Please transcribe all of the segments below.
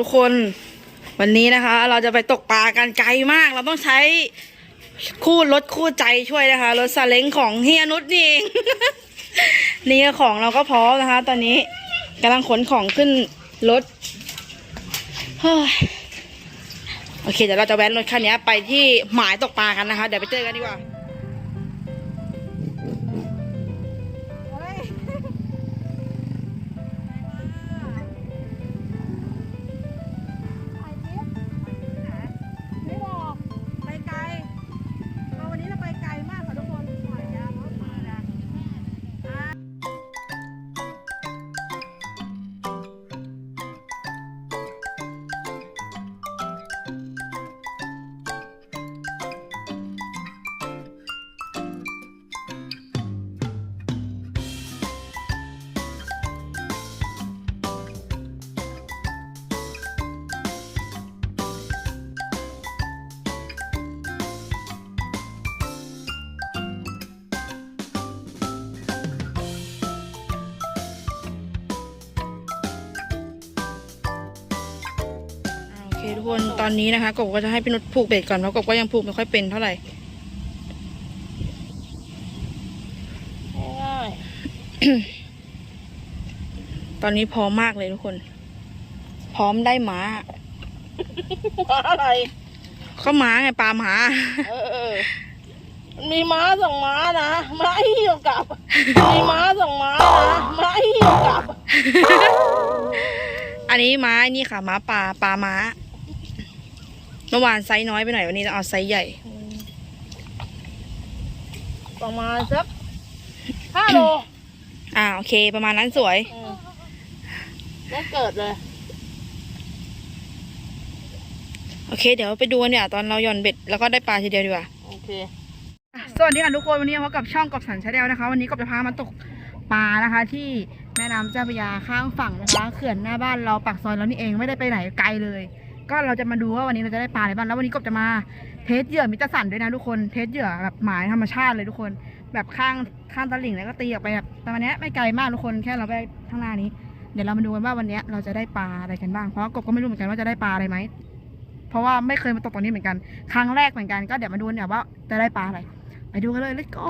ทุกคน วันนี้นะคะ เราจะไปตกปลากันไกลมาก เราต้องใช้คู่รถคู่ใจช่วยนะคะรถซาเล้งของเฮียนุชนี่เอง นี่ของเราก็พร้อมนะคะ ตอนนี้กำลังขนของขึ้นรถโอเคเดี๋ยวเราจะแว้นรถคันนี้ไปที่หมายตกปลากันนะคะ เดี๋ยวไปเจอกันดีกว่า อนนี้นะคะกบก็จะให้พี่นุชผูกเบ็ดก่อนเพราะกบก็ยังผูกไม่ค่อยเป็นเท่าไหร่ง่ายตอนนี้พร้อมมากเลยทุกคน พร้อมได้หมาๆม้าอะไรก็หมาไงปลาหมาเออเออมันมีม้าสองม้านะม้าเหี่ยวกลับ มีม้าสองม้านะม้าเหี่ยวกลับ อันนี้ม้านี่ค่ะม้าปลาปลาม้า เมื่อวานไซส์น้อยไปหน่อยวันนี้เราเอาไซส์ใหญ่ ประมาณสักห้าโลอ่าโอเค ประมาณนั้นสวยอืมแล้วเกิดเลย โอเค เดี๋ยวไปดูกันเนี่ย ตอนเราหย่อนเบ็ดแล้วก็ได้ปลาทีเดียวดีกว่า โอเคสวัสดีค่ะทุกคนวันนี้พบกับช่องกบสันชาแนลนะคะ วันนี้กบจะพามาตกปลานะคะ ที่แม่น้ำเจ้าพระยาข้างฝั่งนะคะเขื่อนหน้าบ้านเราปากซอยเรานี่เองไม่ได้ไปไหนไกลเลย ก็เราจะมาดูว่าวันนี้เราจะได้ปลาอะไรบ้างแล้ววันนี้กบจะมาเทสเหยื่อมิตรสันด้วยนะทุกคนเทสเหยื่อแบบหมายธรรมชาติเลยทุกคน แบบข้างข้างตลิ่งแล้วก็ตีออกไปแบบประมาณนี้ไม่ไกลมากทุกคนแค่เราไปข้างหน้านี้ เดี๋ยวเรามาดูกันว่าวันนี้เราจะได้ปลาอะไรกันบ้างเพราะว่ากบก็ไม่รู้เหมือนกันว่าจะได้ปลาอะไรไหมเพราะว่าไม่เคยมาตกตรงนี้เหมือนกัน ครั้งแรกเหมือนกันก็เดี๋ยวมาดูกันเดี๋ยวว่าจะได้ปลาอะไรไปดูกันเลย let's go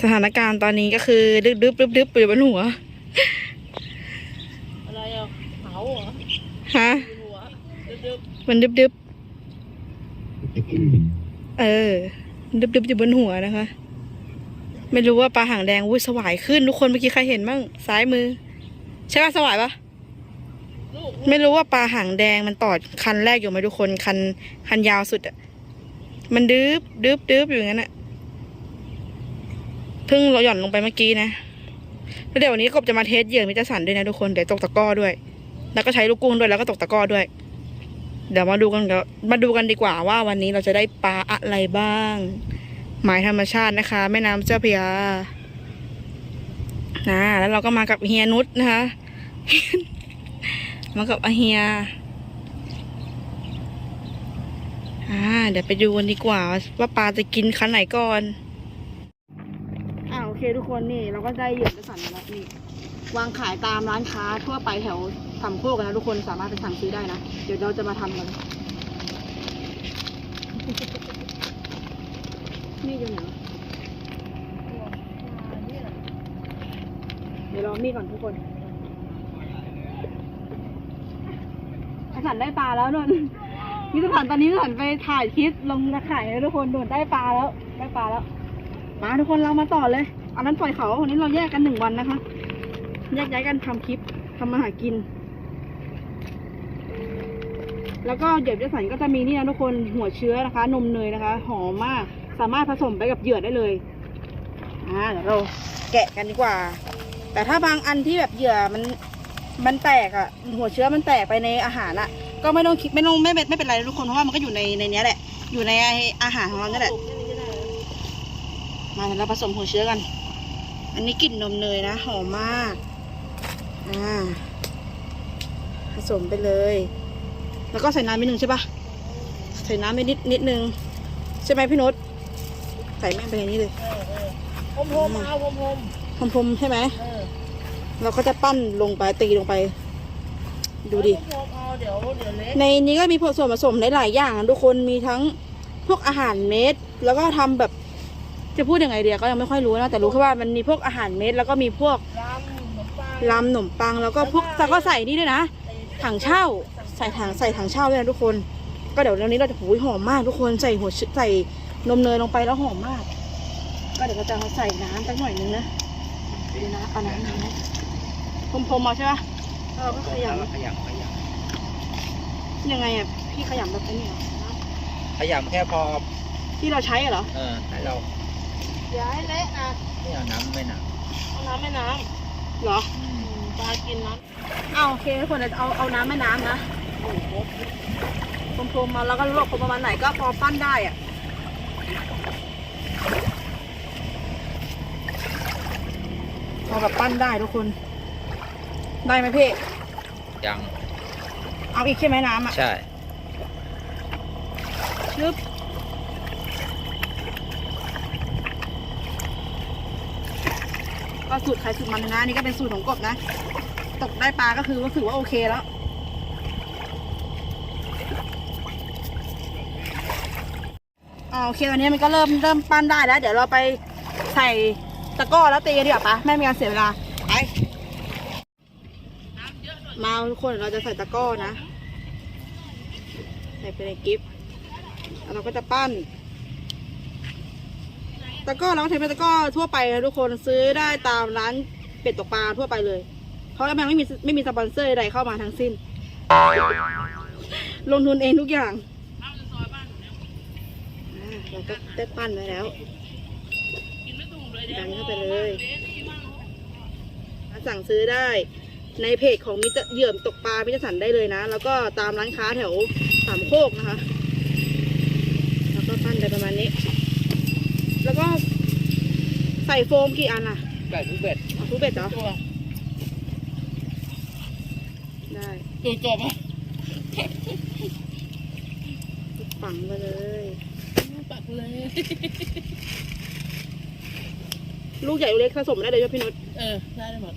สถานการณ์ตอนนี้ก็คือดึบดึบดึบดึบอยู่บนหัวาเหรอฮะมีหัวดึบมันดึบดึบเออ ดึบดึบอยู่บนหัวนะคะ ไม่รู้ว่าปลาหางแดงอุ้ยสวายขึ้นทุกคนเมื่อกี้ใครเห็นบ้างซ้ายมือ ใช่ป่ะสวายปะๆลูกไม่รู้ว่าปลาหางแดงมันต่อคันแรกอยู่ไหมทุกคนคันคันยาวสุดอะมันดึบดึบดึบอยู่อย่างนั้นอะเพิ่งเราหย่อนลงไปเมื่อกี้นะแล้วเดี๋ยววันนี้กบจะมาเทสเหยื่อมิตรสันด้วยนะทุกคนเดี๋ยวตกตะกร้อด้วย แล้วก็ใช้ลูกกุ้งด้วยแล้วก็ตกตะกร้อด้วย เดี๋ยวมาดูกันเดี๋ยวมาดูกันดีกว่าว่าวันนี้เราจะได้ปลาอะไรบ้าง หมายธรรมชาตินะคะ แม่น้ำเจ้าพยานะแล้วเราก็มากับเฮียนุชนะคะ มากับอเฮียอ่าเดี๋ยวไปดูกันดีกว่า ว่าปลาจะกินคันไหนก่อนอ่าโอเคทุกคนนี่ เราก็ได้เหยื่อกระสันแล้วนี่วางขายตามร้านค้าทั่วไปแถว สามโคกันนะทุกคนสามารถไปสั่งซื้อได้นะ เดี๋ยวเราจะมาทำกัน นี่อยู่ไหนเดี๋ยวรอมีดก่อนทุกคนสันได้ปลาแล้วนนนี่สันตอนนี้สันไปถ่ายคลิปลงตะข่ายแล้ทุกคนโดนได้ปลาแล้ว ได้ปลาแล้ว มาทุกคนเรามาต่อเลย อันนั้นปล่อยเขาวันนี้เราแยกกันหนึ่งวันนะคะ แยกย้ายกันทำคลิปทำมาหากิน แล้วก็เหยื่อจะสันก็จะมีนี่นะทุกคนหัวเชื้อนะคะ นมเนยนะคะ หอมมาก สามารถผสมไปกับเหยื่อได้เลยอ่าเดี๋ยวเราแกะกันดีกว่า แต่ถ้าบางอันที่แบบเหยื่อมันมันแตกอะหัวเชื้อมันแตกไปในอาหารอะก็ไม่ต้องคิดไม่ต้องไม่เป็นไม่เป็นไรทุกคนเพราะว่ามันก็อยู่ในในนี้แหละ อยู่ในอาหารของเราเนี่ยแหละมาเดี๋ยวเราผสมหัวเชื้อกัน อันนี้กลิ่นนมเนยนะหอมมากอ่าผสมไปเลย แล้วก็ใส่น้ำไปหนึ่งใช่ปะใส่น้ำไปนิดนิดนึงใช่ไหมพี่นุชใส่แม่งไปอย่างนี้เลยพรมพรมๆเอาพรมพรมพรมๆใช่ไหมๆเออเราก็จะปั้นลงไปตีลงไป ดูดิพอเอาเดี๋ยวเดี๋ยวเล็กในนี้ก็มีส่วนผสมหลายๆอย่างอะทุกคนมีทั้งพวกอาหารเม็ดแล้วก็ทำแบบจะพูดยังไงเดียก็ยังไม่ค่อยรู้นะแต่รู้แค่ว่ามันมีพวกอาหารเม็ดแล้วก็มีพวกลำขนมปังลำขนมปังแล้วก็พวกแล้วก็ใส่นี่ด้วยนะถังเช่า ใส่ถังใส่ถังเช่าด้วยนะทุกคน ก็เดี๋ยววันนี้เราจะหูยหอมมากทุกคนใส่หัวเชใส่นมเนยลงไปแล้วหอมมาก ก็เดี๋ยวเราจะเอาใส่น้ำสักหน่อยนึงนะดูนะเอาน้ำน้ำพรมๆมาใช่ปะแล้วเราก็ขยขยำขยำยังไงอะพี่ขยำแบบนี้เหรอำขยำแค่พอที่เราใช้อะเหรอเออให้เราอย่าให้เละนะไม่เอาน้ำไม่หนักเอาน้ำแม่น้เหรออืมำปลากินน้เอาโอเคทุกคนเราจะเอาเอาน้ำแม่น้ำนะำโอ้โห พรมๆมาแล้วก็ลวกประมาณไหนก็พอปั้นได้อะพอแบบปั้นได้ทุกคน ได้ไหมพี่ ยังเอาอีกใช่ไหมน้ำอะใช่ชึบก็สูตรใครสูตรมันนะอันนี่ก็เป็นสูตรของกบนะ ตกได้ปลาก็คือว่าถือว่าโอเคแล้ว อ่าโอเคตอนนี้มันก็เริ่มเริ่มปั้นได้แล้ว เดี๋ยวเราไปใส่ตะกร้อแล้วตีกันดีกว่าปะไม่มีการเสียเวลาไปมาทุกคนเราจะใส่ตะกร้อนะ ใส่ไปในกิฟต์แล้วเราก็จะปั้น ตะกร้อเราก็ใช้เป็นตะกร้อทั่วไปนะทุกคนซื้อได้ตามร้านเป็ดตกปลาทั่วไปเลย เพราะมันไม่มีไม่มีสปอนเซอร์ใดเข้ามาทั้งสิ้น ลงทุนเองทุกอย่าง เราก็ได้ปั้นไว้แล้วกินไม่ถูกเลยดันเข้าไปเลยสั่งซื้อได้ในเพจของมิตรเหยื่อมตกปลามิตรสันได้เลยนะ แล้วก็ตามร้านค้าแถวสามโคกนะคะ แล้วก็ปั้นไปประมาณนี้ แล้วก็ใส่โฟมกี่อันอะไก่ทุกเบ็ดเอาทุกเบ็ดเหรอตัวได้ตัวจบอะฝังไปเลยปัก เลย ลูกใหญ่ลูกเล็กผสมได้เลยใช่ไหมพี่นุชเออ ได้หมด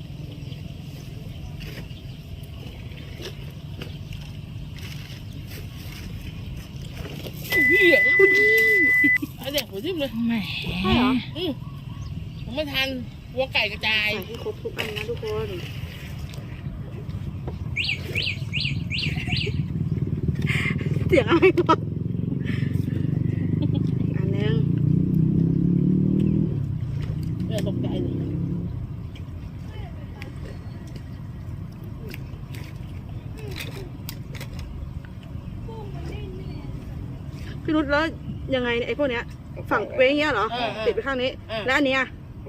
เหี้ยไอเด็กหัวทิ่มเลยใช่เหรออืมผมไม่ทันวัวไก่กระจาย ใส่ให้ครบทุกอันนะทุกคน เสียงอะไรวะอีกอันนึง เออตกใจเลย พี่นุชแล้วยังไงเนี่ยไอ้พวกเนี้ยฝังไว้อย่างเงี้ยเหรอติดไปข้างนี้แล้วอันเนี้ย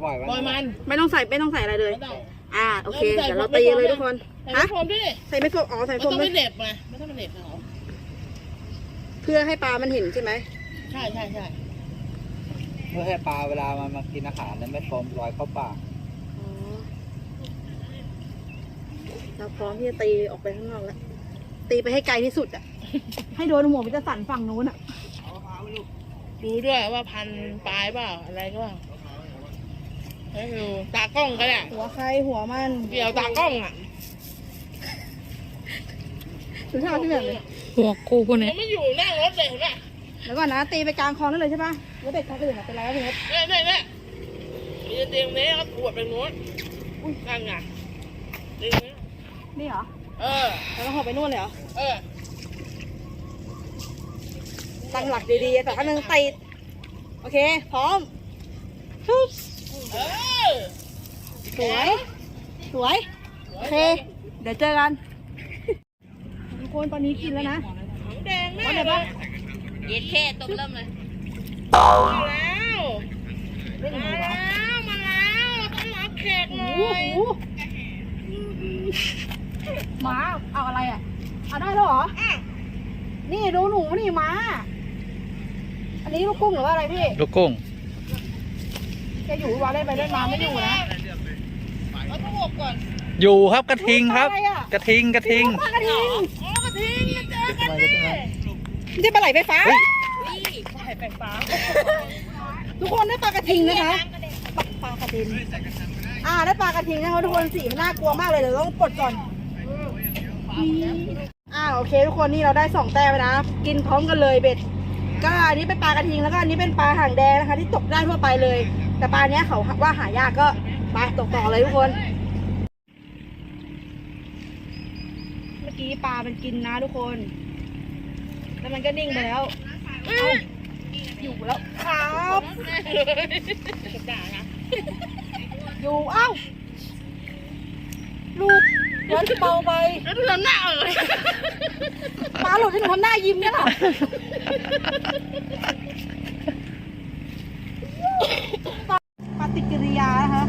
ปล่อยไว้ปล่อยมันไม่ต้องใส่ไม่ต้องใส่อะไรเลย ไม่ต้อง อ่าโอเคเดี๋ยวเราตีเลยทุกคนใส่ฮะพรมด้วยใส่ไม่โฟมอ๋อใส่ไม่โฟต้อมงไหมไม่เหน็บมาไม่ต้องไม่เหน็บนะเหรอเพื่อให้ปลามันเห็นใช่ไหมใช่ใช่ใช่เพื่อให้ปลาเวลามันมากินอาหารแล้วไม่ฟอมลอยเข้าปากอ๋อเราพร้อมที่จะตีออกไปข้างนอกแล้วตีไปให้ไกลที่สุดอะให้โดนหัวมันจะสั่นฝั่งนู้นอะ ดูด้วยว่าพันปลายเปล่าอะไรก็เปล่าให้ดูตากล้องก็ได้หัวใครหัวมันเดี๋ยวตากล้องอะดูท่าที่แบบเลยหัวกูคนมันี้นไม่อยู่นั่งรถเลยเห็นไหมแล้วก่อนนะตีไปกลางคลองนั่นเลยใช่ปะแล้วเด็กคนอื่นอะเป็นไรวะพี่นุชเนี่ยเนี่ยเนี่ยมีเตียงนี้แล้วปวดไปนู้นนั่นไงเตียงนี้นี่เหรอ เออ แล้วเราหอบไปนู่นเลยเหรอ เออ ตั้งหลักดีๆแต่อันนึงตีโอเค พร้อมชุบเออสวย สวย โอเค เดี๋ยวเจอกันทุกคนตอนนี้กินแล้วนะของแดงแน่ว่าเลไงยบ้างเย็ดแค่ต้มเริ่มเลยมาแล้วมาแล้วมาแล้วต้องรับแขกหน่อโอ้ยโหหมาเอาอะไรอะเอาได้แล้วเหรออะนี่ดูหนูนี่หมา อันนี้ลูกกุ้งหรือว่าอะไรพี่ลูกกุ้งแกอยู่วาเล่นไปเล่นมาไม่อยู่นะเอาต้องอบก่อนอยู่ครับกระทิงครับอะไรอะกระทิงกระทิงปลากระทิงอ๋อกระทิงมาเจอกันขึ้ดินมาไม่ใช่ปลาไหลไฟฟ้าเฮ้ยใส่แปลงฟ้า ทุกคนได้ปลากระทิงนะคะปลาปลากระทิงอ่าได้ปลากระทิงนะคะทุกคนสีมันน่ากลัวมากเลยเดี๋ยวต้องปลดก่อนอ่าโอเค ทุกคนนี่เราได้สองแต้มแล้วนะ กินพร้อมกันเลยเบ็ด ก็อันนี้เป็นปลากระทิงแล้วก็อันนี้เป็นปลาหางแดงนะคะ ที่ตกได้ทั่วไปเลย แต่ปลาเนี้ยเขาว่าหายากก็ไปตกต่อเลยทุกคน เมื่อกี้ปลามันกินนะทุกคน แล้วมันก็นิ่งไปแล้วเอ้าอยู่แล้วครับอยู่เอ้าลูก เดินเบาไปแล้วดูหน้าเอ่ยปลาหลุดให้หนูทำหน้ายิ้มเนี่ยเหรอปฏิกิริยานะคะ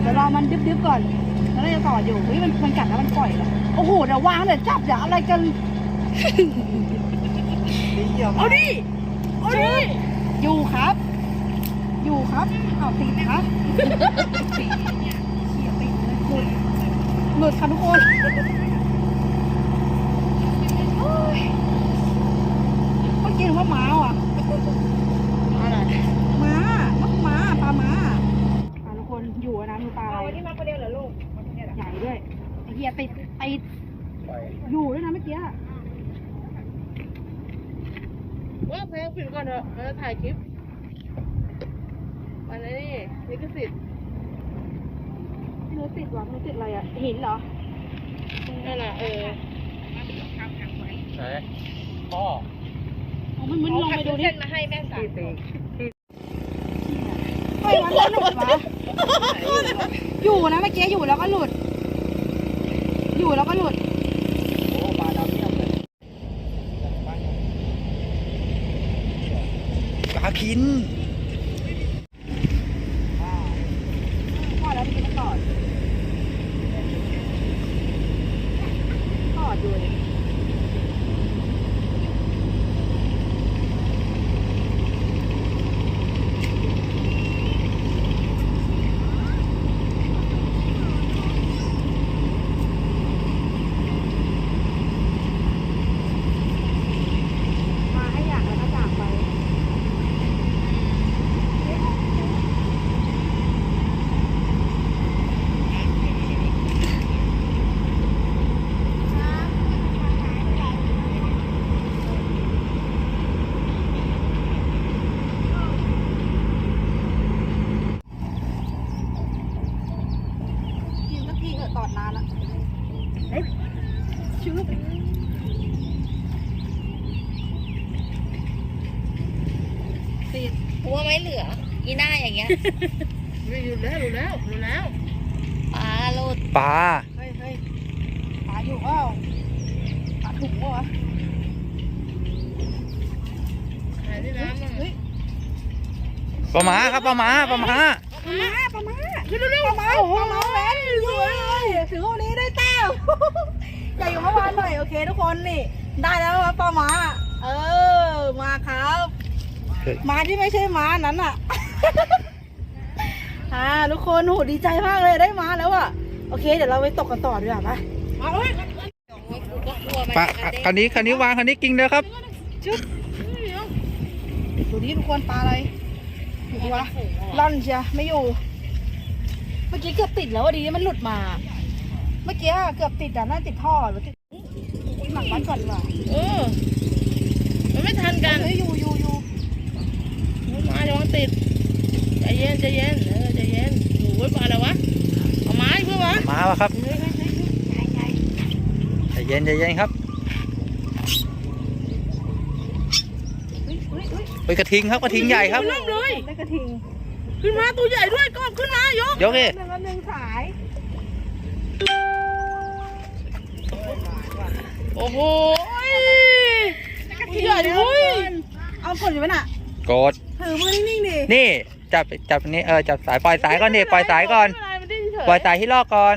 เดี๋ยวรอมันดึบๆก่อนแล้วเราจะต่ออยู่เฮ้ยมันมันกัดแล้วมันปล่อยเหรอโอ้โหเดี๋ยววางเดี๋ยวจับเดี๋ยวอะไรกันเอาดิเอาดิอยู่ครับ อยู่ครับเอาติดครับเขี่ยไปเลยหลุดหลุดค่ะทุกคนโอ้ยเมื่อกี้นึกว่าม้าอะอะไรม้ามักม้าปลาม้าอะทุกคนอยู่อะนะมีปลาอะไรวันนี้มาคนเดียวเหรอลูกใหญ่ด้วยไอ้เหี้ยติดติดอยู่ด้วยนะเมื่อกี้อะว่าเพลงปิดก่อนเถอะเราจะถ่ายคลิป วันนี้ลิขสิทธิ์เนื้อติดวะเนื้อติดอะไรอะ หินเหรอนั่นน่ะเออไหนพ่อเอามันมึนลงไปดูดิมาให้แม่สามเฮ้ยมันแล้วหลุดวะอยู่นะเมื่อกี้อยู่แล้วก็หลุด อยู่แล้วก็หลุด โอ้ปลาดำเนี่ยเลยปลาคิน พอแล้วเมื่อกี้มันตอดตอดอยู่เลยมาให้อยากแล้วก็จากไป กินสักทีเถอะตอดนานละเฮ้ยชื่อติด กลัวไม่เหลือ อีห น้าอย่างเงี้ยรู้แล้วรู้แล้วรู้แล้วปลาโลดปลาเฮ้ยเฮ้ยปลาอยู่เปล่าปลาถุงเปล่าวะถ่ายที่น้ำมั่งเฮ้ยปลาหมาครับปลาหมาปลาหมาปลาม้าปลาม้าขึ้นเร็วๆปลาม้าปลาม้าแว้นสวยเลยถือว่าวันนี้ได้แต้มใหญ่กว่าเมื่อวานหน่อยโอเคทุกคนนี่ ได้แล้วครับปลาม้าเออมาครับม้าที่ไม่ใช่ม้านั้นอะ อ่าทุกคนโหดีใจมากเลยได้ม้าแล้วอะโอเค เดี๋ยวเราไปตกกันต่อดีกว่าปะเอาเฮ้ยก็กลัวมันปลาจะกระเด้งคันนี้คันนี้วางคันนี้กิ่งเลยครับดูนี่ทุกคนปลาอะไรอยู่ปะวะล่อนเชียไม่อยู่ เมื่อกี้เกือบติดแล้วอะดีมันหลุดมา เมื่อกี้เกือบติดอะน่าติดท่อหรือติดหลังบ้านก่อนดีกว่าเออมันไม่ทันกันเฮ้ยอยู่อยู่อยู่มาเดี๋ยวมันติดใจเย็นใจเย็นเออ ใจเย็นหนูไว้ปลาอะไรวะเอาไม้เพื่อวะมาวะครับเฮ้ยเฮ้ยเฮ้ยใหญ่ใหญ่ใจเย็นใจเย็นครับเฮ้ยเฮ้ยเฮ้ยไปกระทิงครับกระทิงใหญ่ครับ เริ่มเลยได้กระทิงขึ้นมาตัวใหญ่ด้วยก็ขึ้นมายกยกเอหนึ่งอันหนึ่งสายโอ้โหตัวใหญ่ดิเว้ยเอาผลอยู่ไหมน่ะกดถือมือนิ่งๆดินี่ จับจับนี่เออจับสายปล่อยสายก่อนนี่ปล่อยสายก่อนไม่เป็นไรมันดิ้นเฉยปล่อยสายที่ลอกก่อน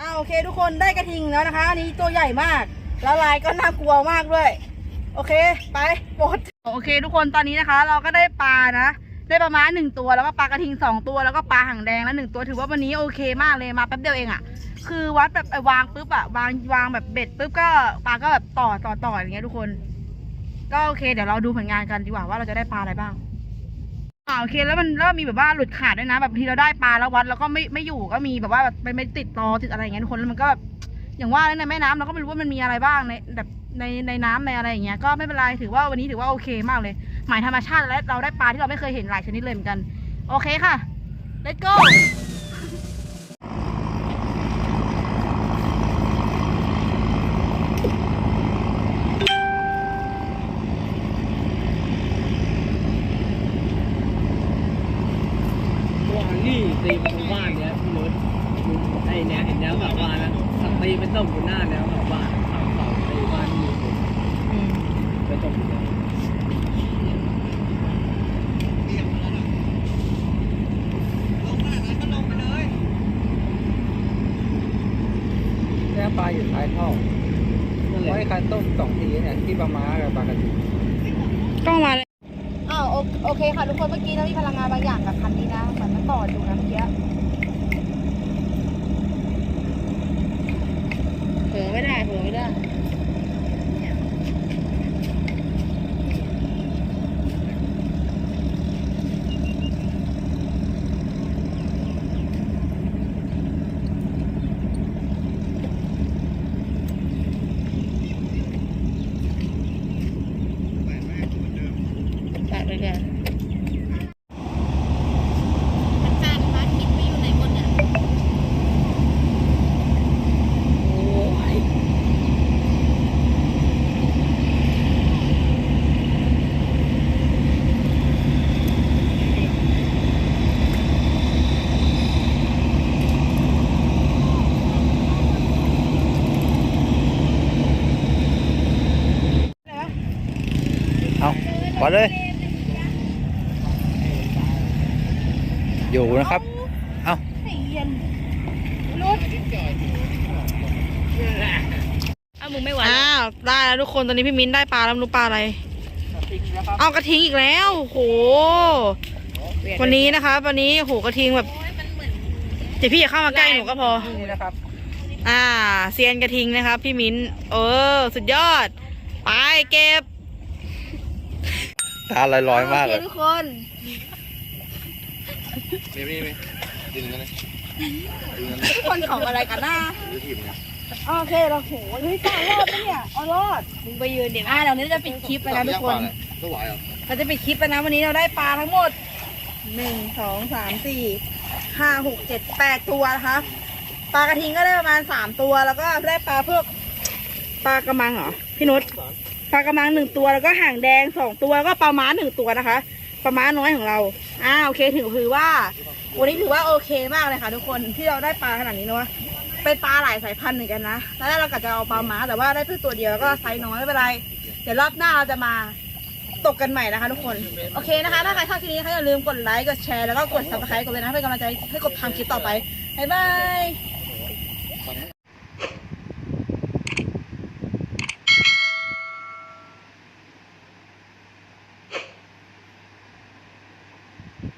อ่าโอเคทุกคนได้กระทิงแล้วนะคะอันนี้ตัวใหญ่มาก แล้วลายก็น่ากลัวมากด้วย โอเค ไปปลดโอเค ทุกคนตอนนี้นะคะ เราก็ได้ปลานะได้ประมาณหนึ่งตัวแล้วก็ปลากระทิงสองตัวแล้วก็ปลาหางแดงแล้วหนึ่งตัวถือว่าวันนี้โอเคมากเลยมาแป๊บเดียวเองอะ่ะคือวัดแบบวางปุ๊บอะ่ะวางวางแบบเบ็ดปุ๊บก็ปลาก็แบบต่อต่อต่ออย่างเงี้ยทุกคน ก็โอเค เดี๋ยวเราดูผลงานกันดีกว่าว่าเราจะได้ปลาอะไรบ้าง อ่าโอเคแล้วมันแล้วมีแบบว่าหลุดขาดด้วยนะ แบบบางทีเราได้ปลาแล้ววัดแล้วก็ไม่ไม่อยู่ก็มีแบบว่าแบบไปไม่ติดตอติดอะไรอย่างเงี้ยทุกคนแล้วมันก็แบบอย่างว่าในแม่น้ำเราก็ไม่รู้ว่ามันมีอะไรบ้างในแบบในในน้ำในอะไรอย่างเงี้ยก็ไม่เป็นไรถือว่าวันนี้ถือว่าโอเคมากเลยหมายธรรมชาติและเราได้ปลาที่เราไม่เคยเห็นหลายชนิดเลยเหมือนกัน โอเคค่ะ let's go ว่านี่ตีประตูบ้านเนี้ยพี่นุชไอ้เนี้ยเห็นแล้วแบบว่านะขับตี ไปต้มอยู่หน้าแล้วแบบว่าขับเสาตีบ้านมีคนไปต้มอยู่แล้วเนี่ปลาอยู่ท้ายท่อนั่นแหไว้คันต้มสองทีเนี่ยที่ปลาม้ากับปลากระทิงกล้องมาเลยอ้าวโอโอเคค่ะทุกคนเมื่อกี้เรามีพลังงานบางอย่างกับคันนี้นะเหมือนมันต่ออยู่นะเมื่อกี้ เผลอไม่ได้เผลอไม่ได้ ตัดเลยกัน มันจ้างพระอาทิตย์ไปอยู่ไหนหมดเนี่ย โอ้ย เอาขอ เลย อยู่นะครับ เอาอ้าวมึงไม่ไหวอ้าวได้แล้วทุกคนตอนนี้พี่มิ้นได้ปลาแล้วไม่รู้ปลาอะไร เอากระทิงอีกแล้วโห วันนี้นะคะวันนี้โหกระทิงแบบเดี๋ยวพี่อย่าเข้ามาใกล้หนูก็พอ นี่นะครับ อ่าเซียนกระทิงนะครับ พี่มิ้น เออ สุดยอด ไปเก็บ ตาลอยๆมากเลยโอคทุกคนคนของอะไรกันนะโอเคเราโหเฮ้ยตารอดปะเนี่ยเอารอดมึงไปยืนเดี๋ยวอ่าเดี๋ยวนี้จะปิดคลิปไปนะทุกคนไม่ไหวหรอเราจะปิดคลิปไปนะวันนี้เราได้ปลาทั้งหมดหนึ่งสองสามสี่ห้าหกเจ็ดแปดตัวนะคะปลากระทิงก็ได้ประมาณสามตัวแล้วก็ได้ปลาพวกปลากระมังเหรอพี่นุช ปลากระมังหนึ่งตัวแล้วก็ห่างแดงสองตัวแล้วก็ปลาม้าหนึ่งตัวนะคะปลาม้าน้อยของเราอ่าโอเคถือถือว่า วันนี้ถือว่าโอเคมากเลยค่ะ ทุกคนที่เราได้ปลาขนาดนี้เนาะเป็นปลาหลายสายพันธุ์เหมือนกันนะตอนแรกเรากะจะเอาปลาม้าแต่ว่าได้เพิ่งตัวเดียวแล้วก็ไซส์น้อยไม่เป็นไร เดี๋ยวรอบหน้าเราจะมาตกกันใหม่นะคะทุกคน โอเคนะคะ ถ้าใครชอบคลิปนี้นะคะอย่าลืมกดไลค์กดแชร์แล้วก็กด subscribe กดเลยนะเพื่อเป็นกำลังใจให้กดทำคลิปต่อไปบ๊ายบาย